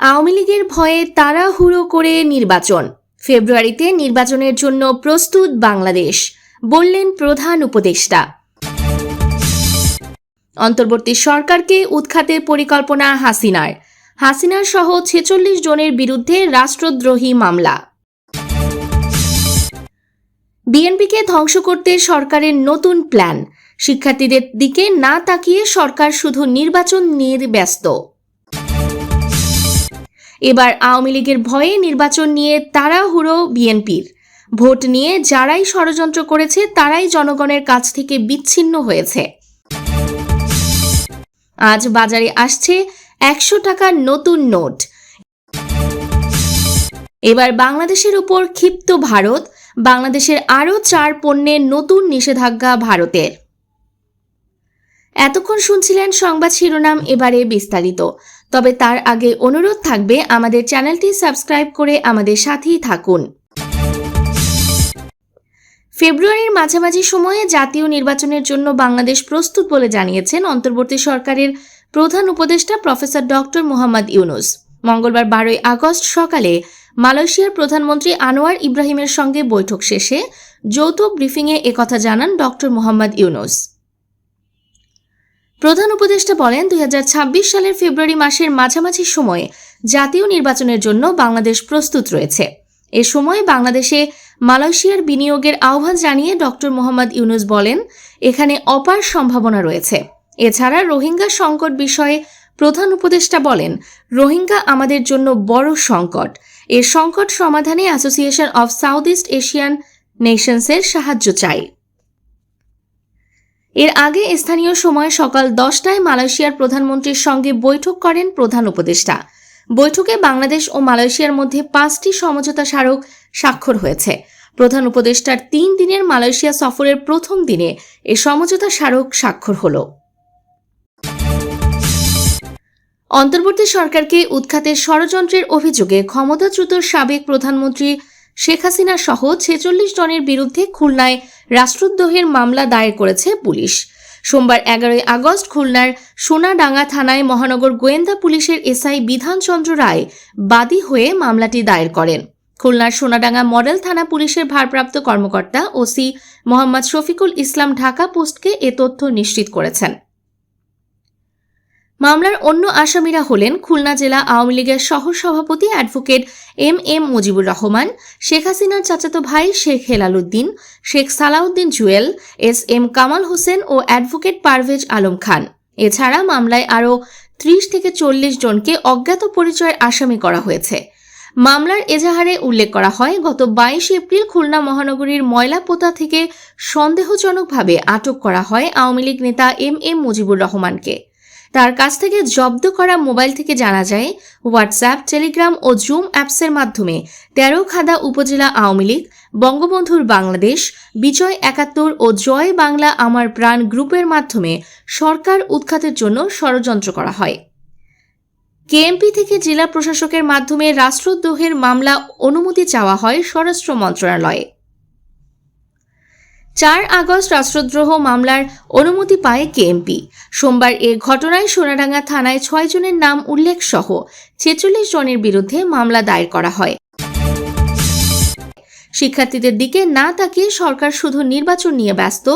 আওয়ামী লীগের ভয়ে তাড়াহুড়ো করে নির্বাচন। ফেব্রুয়ারিতে নির্বাচনের জন্য প্রস্তুত বাংলাদেশ, বললেন প্রধান উপদেষ্টা। অন্তর্বর্তী সরকারকে উৎখাতের পরিকল্পনা হাসিনার। হাসিনার সহ ছেচল্লিশ জনের বিরুদ্ধে রাষ্ট্রদ্রোহী মামলা। বিএনপিকে ধ্বংস করতে সরকারের নতুন প্ল্যান। শিক্ষার্থীদের দিকে না তাকিয়ে সরকার শুধু নির্বাচন নিয়ে ব্যস্ত। এবার আওয়ামী লীগের ভয়ে নির্বাচন নিয়ে তাড়াহুড়ো বিএনপির। ভোট নিয়ে যারাই ষড়যন্ত্র করেছে, তারাই জনগণের কাছ থেকে বিচ্ছিন্ন হয়েছে। আজ বাজারে আসছে একশো টাকার নতুন নোট। এবার বাংলাদেশের উপর ক্ষিপ্ত ভারত, বাংলাদেশের আরও চার পণ্যের নতুন নিষেধাজ্ঞা ভারতের। এতক্ষণ শুনছিলেন সংবাদ শিরোনাম এবারে বিস্তারিত। তবে তার আগে অনুরোধ থাকবে আমাদের চ্যানেলটি সাবস্ক্রাইব করে আমাদের সাথেই থাকুন। ফেব্রুয়ারির মাঝামাঝি সময়ে জাতীয় নির্বাচনের জন্য বাংলাদেশ প্রস্তুত বলে জানিয়েছেন অন্তর্বর্তী সরকারের প্রধান উপদেষ্টা প্রফেসর ডক্টর মোহাম্মদ ইউনুস। মঙ্গলবার বারোই আগস্ট সকালে মালয়েশিয়ার প্রধানমন্ত্রী আনোয়ার ইব্রাহিমের সঙ্গে বৈঠক শেষে যৌথ ব্রিফিংয়ে একথা জানান ডক্টর মোহাম্মদ ইউনুস। প্রধান উপদেষ্টা বলেন, দুই হাজার ছাব্বিশ সালের ফেব্রুয়ারি মাসের মাঝামাঝি সময়ে জাতীয় নির্বাচনের জন্য বাংলাদেশ প্রস্তুত রয়েছে। এ সময় বাংলাদেশে মালয়েশিয়ার বিনিয়োগের আহ্বান জানিয়ে ডক্টর মোহাম্মদ ইউনুস বলেন, এখানে অপার সম্ভাবনা রয়েছে। এছাড়া রোহিঙ্গা সংকট বিষয়ে প্রধান উপদেষ্টা বলেন, রোহিঙ্গা আমাদের জন্য বড় সংকট। এ সংকট সমাধানে Association of South East Asian নেশনসের সাহায্য চাই এর আগে স্থানীয় সময় সকাল দশটায় মালয়েশিয়ার প্রধানমন্ত্রীর সঙ্গে বৈঠক করেন প্রধান উপদেষ্টা। বৈঠকে বাংলাদেশ ও মালয়েশিয়ার মধ্যে পাঁচটি সমঝোতা স্মারক স্বাক্ষর হয়েছে। প্রধান উপদেষ্টার তিন দিনের মালয়েশিয়া সফরের প্রথম দিনে এ সমঝোতা স্মারক স্বাক্ষর হল। অন্তর্বর্তী সরকারকে উৎখাতের ষড়যন্ত্রের অভিযোগে ক্ষমতাচ্যুত সাবেক প্রধানমন্ত্রী শেখ হাসিনা সহ ছেচল্লিশ জনের বিরুদ্ধে খুলনায় রাষ্ট্রদ্রোহের মামলা দায়ের করেছে পুলিশ। সোমবার এগারোই আগস্ট খুলনার সোনাডাঙ্গা থানায় মহানগর গোয়েন্দা পুলিশের এসআই বিধানচন্দ্র রায় বাদী হয়ে মামলাটি দায়ের করেন। খুলনার সোনাডাঙ্গা মডেল থানা পুলিশের ভারপ্রাপ্ত কর্মকর্তা ওসি মোহাম্মদ শফিকুল ইসলাম ঢাকা পোস্টকে এ তথ্য নিশ্চিত করেছেন। মামলার অন্য আসামিরা হলেন খুলনা জেলা আওয়ামী লীগের সহ সভাপতি advocate M M Mujibur Rahman, Sheikh হাসিনার চাচাতো ভাই শেখ হেলালুদ্দিন শেখ সালাউদ্দিন জুয়েল, এস এম কামাল হোসেন ও অ্যাডভোকেট পারভেজ আলম খান। এছাড়া মামলায় আরও ত্রিশ থেকে চল্লিশ জনকে অজ্ঞাত পরিচয়ের আসামি করা হয়েছে। মামলার এজাহারে উল্লেখ করা হয়, গত বাইশ এপ্রিল খুলনা মহানগরীর ময়লাপোতা থেকে সন্দেহজনকভাবে আটক করা হয় আওয়ামী লীগ নেতা এম এম মুজিবুর রহমানকে। তার কাছ থেকে জব্দ করা মোবাইল থেকে জানা যায় হোয়াটসঅ্যাপ টেলিগ্রাম ও জুম অ্যাপসের মাধ্যমে তেরো খাদা উপজেলা আওয়ামী লীগ, বঙ্গবন্ধুর বাংলাদেশ, বিজয় একাত্তর ও জয় বাংলা আমার প্রাণ গ্রুপের মাধ্যমে সরকার উৎখাতের জন্য ষড়যন্ত্র করা হয়। কেএমপি থেকে জেলা প্রশাসকের মাধ্যমে রাষ্ট্রদ্রোহের মামলা অনুমতি চাওয়া হয় স্বরাষ্ট্র মন্ত্রণালয়ে। চার আগস্ট রাষ্ট্রদ্রোহ মামলার অনুমতি পায় কেএমপি। সোমবার এ ঘটনায় সোনাডাঙ্গা থানায় ছয় জনের নাম উল্লেখ সহ ছেচল্লিশ জনের বিরুদ্ধে মামলা দায়ের করা হয়। শিক্ষার্থীদের দিকে না তাকিয়ে সরকার শুধু নির্বাচন নিয়ে ব্যস্ত,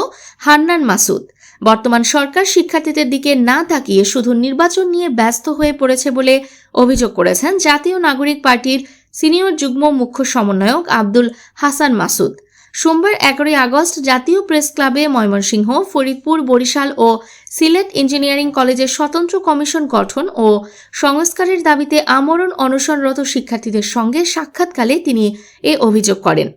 হান্নান মাসুদ। বর্তমান সরকার শিক্ষার্থীদের দিকে না তাকিয়ে শুধু নির্বাচন নিয়ে ব্যস্ত হয়ে পড়েছে বলে অভিযোগ করেছেন জাতীয় নাগরিক পার্টির সিনিয়র যুগ্ম মুখ্য সমন্বয়ক আব্দুল হাসান মাসুদ। সোমবার এগারোই আগস্ট জাতীয় প্রেস ক্লাবে ময়মনসিংহ, ফরিদপুর, বরিশাল ও সিলেট ইঞ্জিনিয়ারিং কলেজের স্বতন্ত্র কমিশন গঠন ও সংস্কারের দাবিতে আমরণ অনশনরত শিক্ষার্থীদের সঙ্গে সাক্ষাৎকালে তিনি এ অভিযোগ করেন।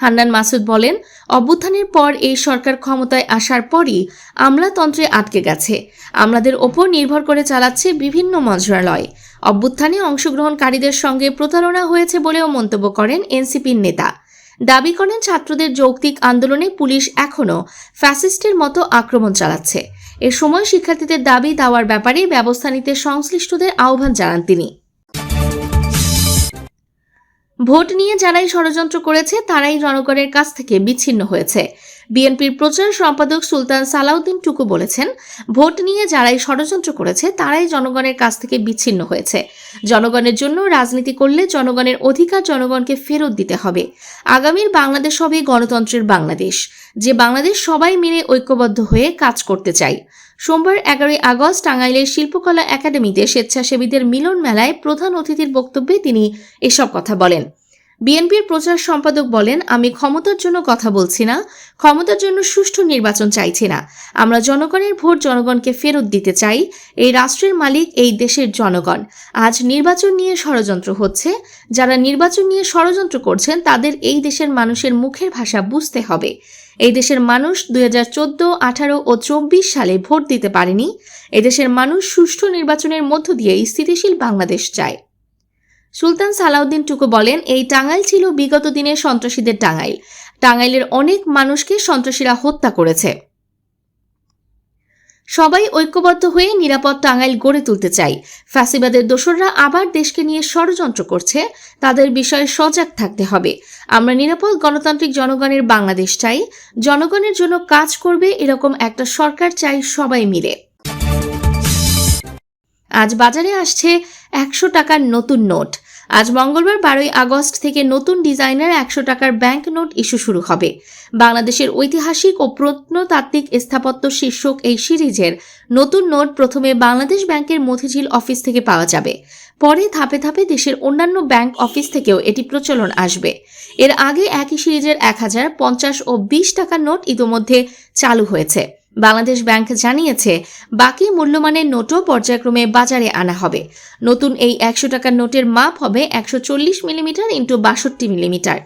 হান্নান মাসুদ বলেন, অভ্যুত্থানের পর এই সরকার ক্ষমতায় আসার পরই আমলাতন্ত্রে আটকে গেছে। আমলাদের ওপর নির্ভর করে চালাচ্ছে বিভিন্ন মন্ত্রণালয়। অভ্যুত্থানে অংশগ্রহণকারীদের সঙ্গে প্রতারণা হয়েছে বলেও মন্তব্য করেন এনসিপির নেতা। দাবি করেন ছাত্রদের যৌক্তিক আন্দোলনে পুলিশ এখনও ফ্যাসিস্টের মতো আক্রমণ চালাচ্ছে। এ সময় শিক্ষার্থীদের দাবি দেওয়ার ব্যাপারে ব্যবস্থা নিতে সংশ্লিষ্টদের আহ্বান জানান তিনি। ভোট নিয়ে যারাই ষড়যন্ত্র করেছে, তারাই জনগণের কাছ থেকে বিচ্ছিন্ন হয়েছে। বিএনপির প্রচার সম্পাদক সুলতান সালাউদ্দিন টুকু বলেছেন, ভোট নিয়ে যারাই ষড়যন্ত্র করেছে, তারাই জনগণের কাছ থেকে বিচ্ছিন্ন হয়েছে। জনগণের জন্য রাজনীতি করলে জনগণের অধিকার জনগণকে ফেরত দিতে হবে। আগামীর বাংলাদেশ হবে গণতন্ত্রের বাংলাদেশ। যে বাংলাদেশ সবাই মিলে ঐক্যবদ্ধ হয়ে কাজ করতে চাই সোমবার এগারোই আগস্ট টাঙ্গাইলের শিল্পকলা একাডেমিতে স্বেচ্ছাসেবীদের মিলন মেলায় প্রধান অতিথির বক্তব্যে তিনি এসব কথা বলেন। বিএনপির প্রচার সম্পাদক বলেন, আমি ক্ষমতার জন্য কথা বলছি না, ক্ষমতার জন্য সুষ্ঠু নির্বাচন চাইছি না। আমরা জনগণের ভোট জনগণকে ফেরত দিতে চাই। এই রাষ্ট্রের মালিক এই দেশের জনগণ। আজ নির্বাচন নিয়ে ষড়যন্ত্র হচ্ছে। যারা নির্বাচন নিয়ে ষড়যন্ত্র করছেন, তাদের এই দেশের মানুষের মুখের ভাষা বুঝতে হবে। এই দেশের মানুষ দুই হাজার চোদ্দ, আঠারো ও চব্বিশ সালে ভোট দিতে পারেনি। এদেশের মানুষ সুষ্ঠু নির্বাচনের মধ্য দিয়ে স্থিতিশীল বাংলাদেশ চায়। সুলতান সালাউদ্দিন টুকু বলেন, এই টাঙ্গাইল ছিল বিগত দিনের সন্ত্রাসীদের টাঙ্গাইল। টাঙ্গাইলের অনেক মানুষকে সন্ত্রাসীরা হত্যা করেছে। সবাই ঐক্যবদ্ধ হয়ে নিরাপদ টাঙ্গাইল গড়ে তুলতে চাই। ফ্যাসিবাদের দোসররা আবার দেশকে নিয়ে ষড়যন্ত্র করছে। তাদের বিষয়ে সজাগ থাকতে হবে। আমরা নিরাপদ গণতান্ত্রিক জনগণের বাংলাদেশ চাই। জনগণের জন্য কাজ করবে এরকম একটা সরকার চাই সবাই মিলে। আজ বাজারে আসছে একশো টাকার নতুন নোট। আজ মঙ্গলবার বারোই আগস্ট থেকে নতুন ডিজাইনের একশো টাকার ব্যাংক নোট ইস্যু শুরু হবে। বাংলাদেশের ঐতিহাসিক ও প্রত্নতাত্ত্বিক স্থাপত্য শীর্ষক এই সিরিজের নতুন নোট প্রথমে বাংলাদেশ ব্যাংকের মতিঝিল অফিস থেকে পাওয়া যাবে। পরে ধাপে ধাপে দেশের অন্যান্য ব্যাংক অফিস থেকেও এটি প্রচলন আসবে। এর আগে একই সিরিজের এক হাজার পঞ্চাশ ও বিশ টাকার নোট ইতোমধ্যে চালু হয়েছে। বাংলাদেশ ব্যাংক জানিয়েছে, বাকি মূল্যমানের নোটও পর্যায়ক্রমে বাজারে আনা হবে। নতুন এই একশো টাকার নোটের মাপ হবে একশো চল্লিশ মিলিমিটার ইন্টু বাষট্টি মিলিমিটার।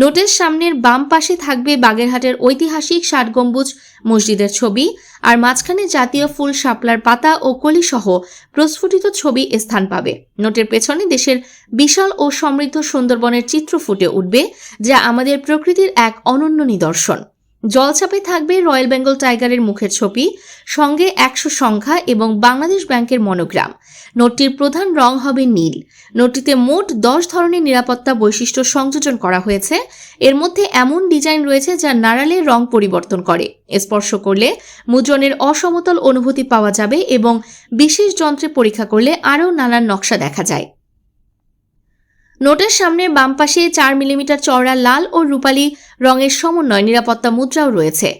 নোটের সামনের বাম পাশে থাকবে বাগেরহাটের ঐতিহাসিক ষাট গম্বুজ মসজিদের ছবি আর মাঝখানে জাতীয় ফুল শাপলার পাতা ও কলিসহ প্রস্ফুটিত ছবি স্থান পাবে। নোটের পেছনে দেশের বিশাল ও সমৃদ্ধ সুন্দরবনের চিত্র ফুটে উঠবে, যা আমাদের প্রকৃতির এক অনন্য নিদর্শন। জলছাপে থাকবে রয়্যাল বেঙ্গল টাইগারের মুখের ছবি, সঙ্গে একশো সংখ্যা এবং বাংলাদেশ ব্যাংকের মনোগ্রাম। নোটটির প্রধান রং হবে নীল। নোটটিতে মোট দশ ধরনের নিরাপত্তা বৈশিষ্ট্য সংযোজন করা হয়েছে। এর মধ্যে এমন ডিজাইন রয়েছে যা নাড়ালে রং পরিবর্তন করে। স্পর্শ করলে মুদ্রণের অসমতল অনুভূতি পাওয়া যাবে এবং বিশেষ যন্ত্রে পরীক্ষা করলে আরও নানান নকশা দেখা যায়। নোটের সামনে বাম পাশে চার মিলিমিটার চওড়া লাল ও রূপালী রঙের সমন্বয় নিরাপত্তা মুদ্রাও রয়েছে।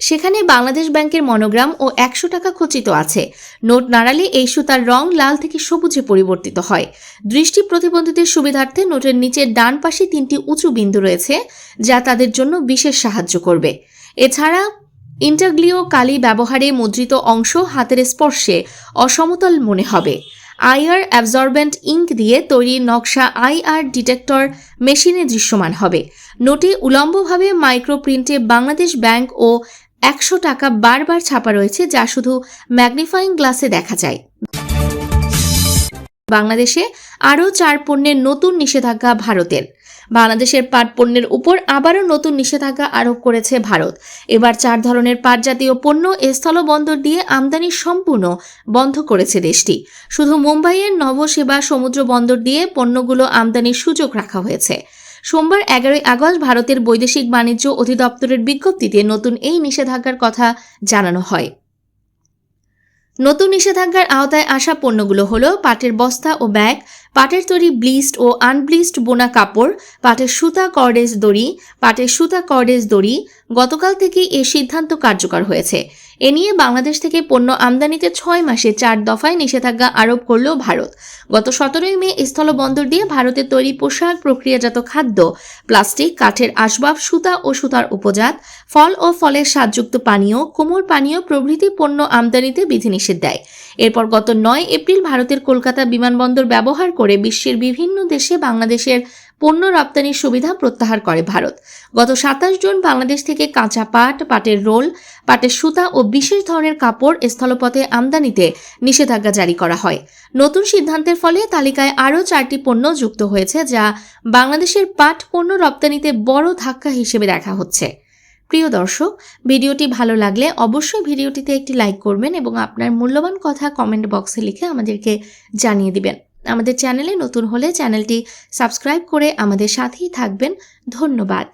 সেখানে বাংলাদেশ ব্যাংকের মনোগ্রাম ও একশো টাকা খচিত আছে। নোট নাড়ালে এই সুতার রং লাল থেকে সবুজে পরিবর্তিত হয়। দৃষ্টি প্রতিবন্ধীদের সুবিধার্থে নোটের নিচের ডান পাশে তিনটি উঁচু বিন্দু রয়েছে, যা তাদের জন্য বিশেষ সাহায্য করবে। এছাড়া ইন্টারগ্লিও কালি ব্যবহারে মুদ্রিত অংশ হাতের স্পর্শে অসমতল মনে হবে। আইআর অ্যাবজর্বেন্ট ইঙ্ক দিয়ে তৈরি নকশা আইআর ডিটেক্টর মেশিনে দৃশ্যমান হবে। নোটে উলম্বভাবে মাইক্রোপ্রিন্টে বাংলাদেশ ব্যাংক ও একশো টাকা বারবার ছাপা রয়েছে, যা শুধু ম্যাগনিফাইং গ্লাসে দেখা যায়। বাংলাদেশে আরও চার পণ্যের নতুন নিষেধাজ্ঞা ভারতের। বাংলাদেশের পাট পণ্যের উপর আবারও নতুন নিষেধাজ্ঞা আরোপ করেছে ভারত। এবার চার ধরনের পাট জাতীয় পণ্য স্থলবন্দর দিয়ে আমদানি সম্পূর্ণ বন্ধ করেছে দেশটি। শুধু মুম্বাইয়ের নবসেবা সমুদ্র বন্দর দিয়ে পণ্যগুলো আমদানির সুযোগ রাখা হয়েছে। সোমবার এগারোই আগস্ট ভারতের বৈদেশিক বাণিজ্য অধিদপ্তরের বিজ্ঞপ্তিতে নতুন এই নিষেধাজ্ঞার কথা জানানো হয়। নতুন নিষেধাজ্ঞার আওতায় আসা পণ্যগুলো হলো পাটের বস্তা ও ব্যাগ, পাটের তৈরি ব্লিস্ট ও আনব্লিস্ট বোনা কাপড়, পাটের সুতা কর্ডেজ দড়ি, পাটের সুতা কর্ডেজ দড়ি গতকাল থেকে এ সিদ্ধান্ত কার্যকর হয়েছে। এ নিয়ে বাংলাদেশ থেকে পণ্য আমদানিতে ছয় মাসে চার দফায় নিষেধাজ্ঞা আরোপ করল ভারত। গত সতেরোই মে স্থলবন্দর দিয়ে ভারতের তৈরি পোশাক, প্রক্রিয়াজাত খাদ্য, প্লাস্টিক, কাঠের আসবাব, সুতা ও সুতার উপজাত, ফল ও ফলের স্বাদযুক্ত পানীয় কোমল পানীয় প্রভৃতি পণ্য আমদানিতে বিধিনিষেধ দেয়। এরপর গত নয় এপ্রিল ভারতের কলকাতা বিমানবন্দর ব্যবহার করে বিশ্বের বিভিন্ন দেশে বাংলাদেশের পণ্য রপ্তানির সুবিধা প্রত্যাহার করে ভারত। গত সাতাশ জুন বাংলাদেশ থেকে কাঁচা পাট, পাটের রোল, পাটের সুতা ও বিশেষ ধরনের কাপড় স্থলপথে আমদানিতে নিষেধাজ্ঞা জারি করা হয়। নতুন সিদ্ধান্তের ফলে তালিকায় আরও চারটি পণ্য যুক্ত হয়েছে যা বাংলাদেশের পাট পণ্য রপ্তানিতে বড় ধাক্কা হিসেবে দেখা হচ্ছে। প্রিয় দর্শক, ভিডিওটি ভালো লাগলে অবশ্যই ভিডিওটিতে একটি লাইক করবেন এবং আপনার মূল্যবান কথা কমেন্ট বক্সে লিখে আমাদেরকে জানিয়ে দিবেন। আমাদের চ্যানেলে নতুন হলে চ্যানেলটি সাবস্ক্রাইব করে আমাদের সাথেই থাকবেন। ধন্যবাদ।